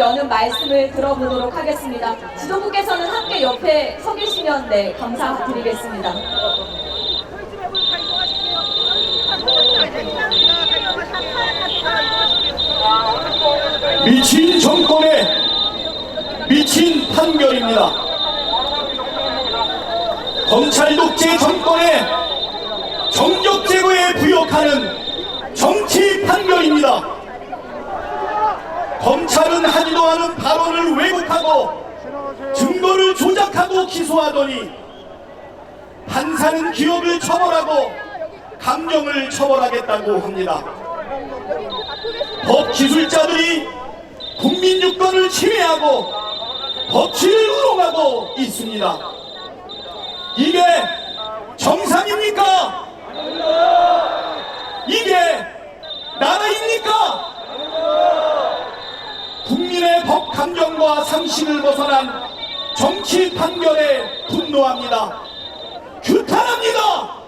여는 말씀을 들어보도록 하겠습니다. 지도부께서는 함께 옆에 서 계시면 네, 감사드리겠습니다. 미친 정권의 미친 판결입니다. 검찰 독재 정권의 정적 제거에 부역하는 정치 판결입니다. 검찰은 하지도 않은 발언을 왜곡하고 증거를 조작하고 기소하더니 판사는 기업을 처벌하고 감정을 처벌하겠다고 합니다. 법 기술자들이 국민 유권을 침해하고 법치를 우롱하고 있습니다. 이게 정상입니까? 이게 나라입니까? 국민의 법 감정과 상식을 벗어난 정치 판결에 분노합니다. 규탄합니다.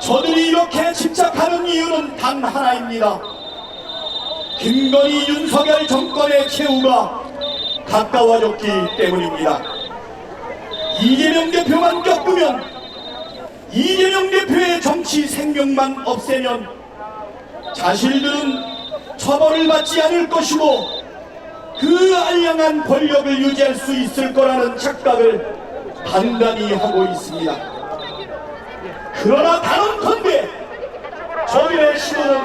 저들이 이렇게 집착하는 이유는 단 하나입니다. 김건희 윤석열 정권의 최후가 가까워졌기 때문입니다. 이재명 대표만 겪으면 이재명 대표의 정치 생명만 없애면 자신들은 처벌을 받지 않을 것이고 그 알량한 권력을 유지할 수 있을 거라는 착각을 단단히 하고 있습니다. 그러나 단언컨대 저희의 시도는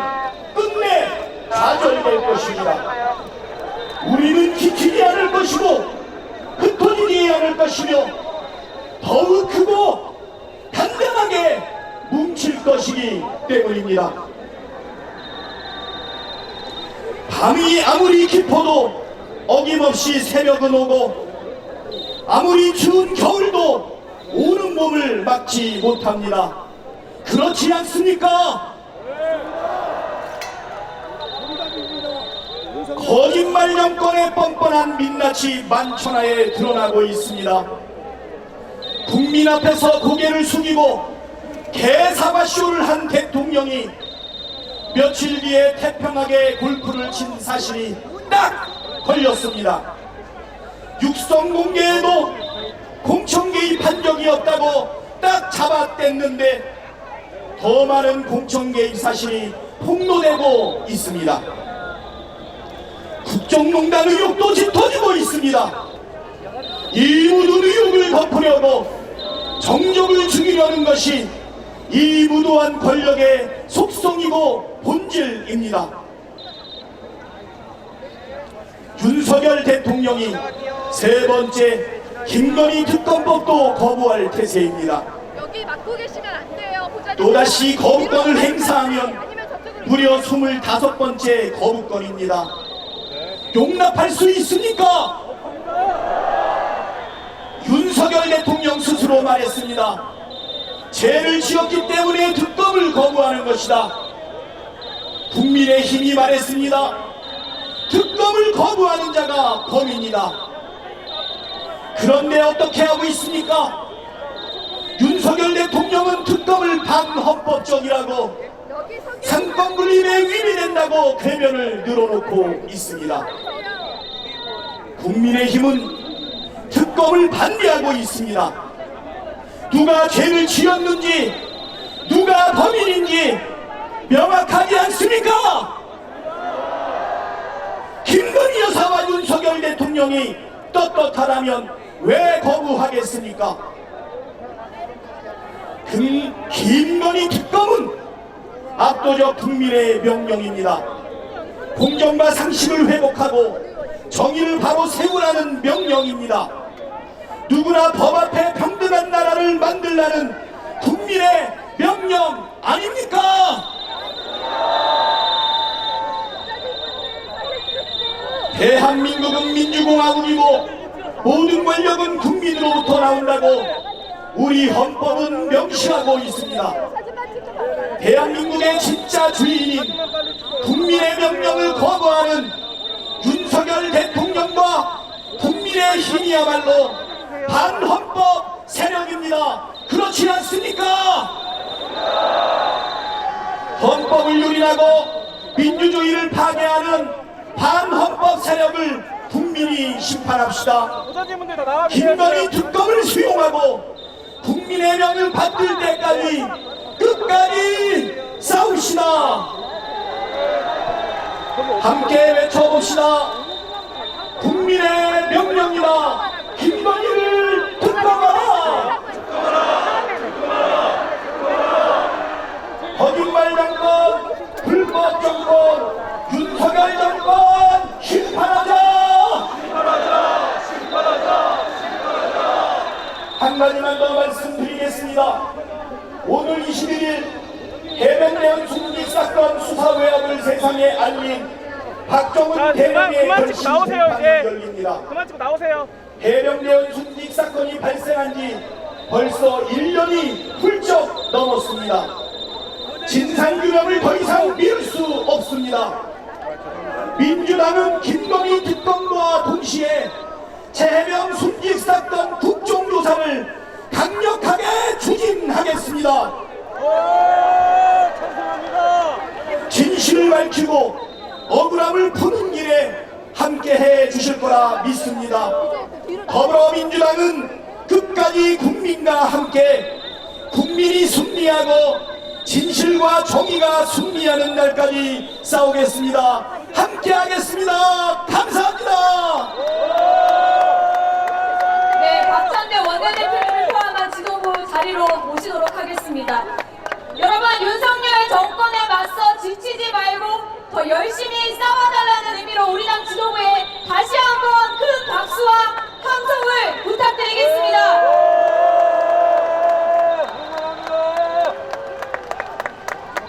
끝내 좌절될 것입니다. 우리는 지키지 않을 것이고 흩어지지 않을 것이며 더욱 크고 단단하게 뭉칠 것이기 때문입니다. 밤이 아무리 깊어도 어김없이 새벽은 오고 아무리 추운 겨울도 오는 몸을 막지 못합니다. 그렇지 않습니까? 거짓말 정권의 뻔뻔한 민낯이 만천하에 드러나고 있습니다. 국민 앞에서 고개를 숙이고 개사과쇼를 한 대통령이 며칠 뒤에 태평하게 골프를 친 사실이 딱 걸렸습니다. 육성 공개에도 공천 개입한 적이 없다고 딱 잡아댔는데 더 많은 공천 개입 사실이 폭로되고 있습니다. 국정농단 의혹도 짙어지고 있습니다. 이 묻은 의혹을 덮으려고 정적을 죽이려는 것이 이 무도한 권력의 속성이고 본질입니다. 윤석열 대통령이 세 번째 김건희 특검법도 거부할 태세입니다. 여기 맡고 계시면 안 돼요. 보좌님. 또다시 거부권을 행사하면 무려 25번째 거부권입니다. 용납할 수 있습니까? 윤석열 대통령 스스로 말했습니다. 죄를 지었기 때문에 특검을 거부하는 것이다. 국민의 힘이 말했습니다. 특검을 거부하는 자가 범인이다. 그런데 어떻게 하고 있습니까? 윤석열 대통령은 특검을 반헌법적이라고 상권 분립에 위배된다고 궤변을 늘어놓고 있습니다. 국민의힘은 특검을 반대하고 있습니다. 누가 죄를 지었는지 누가 범인인지 명확하지 않습니까? 김건희 여사와 윤석열 대통령이 떳떳하다면 왜 거부하겠습니까? 금, 김건희 특검은 압도적 국민의 명령입니다. 공정과 상식을 회복하고 정의를 바로 세우라는 명령입니다. 누구나 법 앞에 평등한 나라를 만들라는 국민의 명령 아닙니까? 대한민국은 민주공화국이고 모든 권력은 국민으로부터 나온다고 우리 헌법은 명시하고 있습니다. 대한민국의 진짜 주인인 국민의 명령을 거부하는 윤석열 대통령과 국민의 힘이야말로 반헌법 세력입니다. 그렇지 않습니까? 헌법을 유린하고 민주주의를 파괴하는 반헌법 세력을 국민이 심판합시다. 김건희 특검을 수용하고 국민의 명을 받들 때까지 끝까지 싸웁시다. 함께 외쳐봅시다. 국민의 명령이다. 김건희를 특검하라. 거짓말 정권, 불법 정권, 윤석열 정권 심판하자. 한 가지만 더 말씀드리겠습니다. 오늘 21일 해병대원 순직 사건 수사 외압을 세상에 알린 박정훈 그만 결심 이제. 열립니다. 그만 찍고 나오세요. 해병대원 순직 사건이 발생한 지 벌써 1년이 훌쩍 넘었습니다. 진상규명을 더 이상 미룰 수 없습니다. 민주당은 김건희 특검과 동시에 재해명 순직 사건 국정조사를 강력하게 추진하겠습니다. 진실을 밝히고 억울함을 푸는 길에 함께해 주실 거라 믿습니다. 더불어민주당은 끝까지 국민과 함께 국민이 승리하고 진실과 정의가 승리하는 날까지 싸우겠습니다. 함께 하겠습니다. 감사합니다. 네, 박찬대 원내대표를 포함한 지도부 자리로 모시도록 하겠습니다. 여러분, 윤석열 정권에 맞서 지치지 말고 더 열심히 싸워달라는 의미로 우리 당 지도부에 다시 한번 큰 박수와